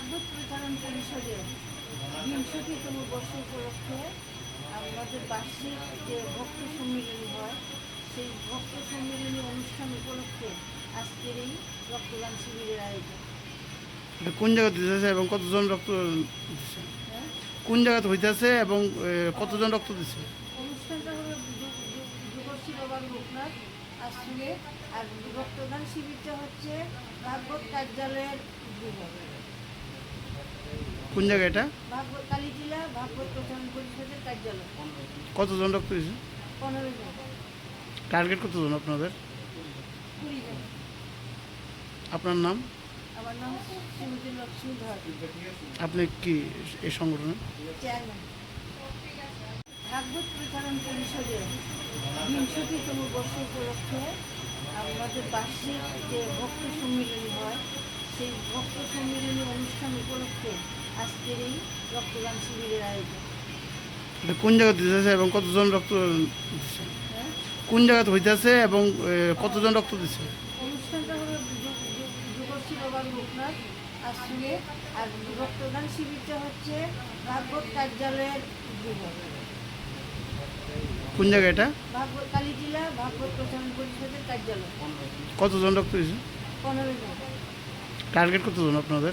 ভাগবত প্রচারণ পরিষদের বিংশতিতম বর্ষ উপলক্ষে আমাদের বার্ষিক যে ভক্ত সম্মিলনী হয় সেই ভক্ত সম্মিলনী অনুষ্ঠান উপলক্ষে আজকের এই রক্তদান শিবিরের আয়োজন। কোন জায়গাতে দিতেছে এবং কতজন রক্ত দিচ্ছে হ্যাঁ? কোন জায়গাতে হইতেছে এবং কতজন রক্ত দিচ্ছে অনুষ্ঠানটা হলো যুবশ্রী বাবার লোকনাথ আশ্রমে আর রক্তদান শিবিরটা হচ্ছে ভাগবত কার্যালয়ের কোন জায়গায় এটা? কতজন দিচ্ছে টার্গেট কতজন আপনাদের? আপনার নাম? আপনি কি এই সংগঠনে ভাগবত প্রচারণ পরিষদের বিংশতিতম বর্ষ উপলক্ষে আমাদের বার্ষিক যে ভক্ত সম্মিলনী হয় সেই ভক্ত সম্মিলনী অনুষ্ঠান উপলক্ষে আজকের এই রক্তদান শিবিরের আয়োজন। এটা কোন জায়গাতে দিতেছে এবং কতজন রক্ত দিচ্ছে হ্যাঁ? কোন জায়গাতে হইতেছে এবং কতজন রক্ত দিচ্ছে অনুষ্ঠানটা হলো যু- যু- যুবশ্রী বাবার লোকনাথ আশ্রমে আর রক্তদান শিবিরটা হচ্ছে ভাগবত কার্যালয়ের কোন জায়গায় এটা? ভাগবত কালীটিলা ভাগবত প্রচারণ পরিষদের কার্যালয়। কতজন রক্ত দিচ্ছে পনেরো জন। টার্গেট কতজন আপনাদের?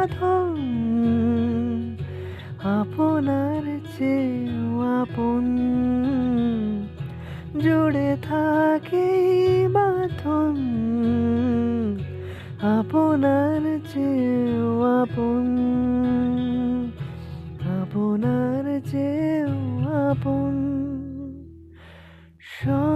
বাঁধন আপনার চেয়েও আপন। জুড়ে থাকে বাঁধন আপনার চেয়েও আপন। আপনার চেয়েও আপন। সব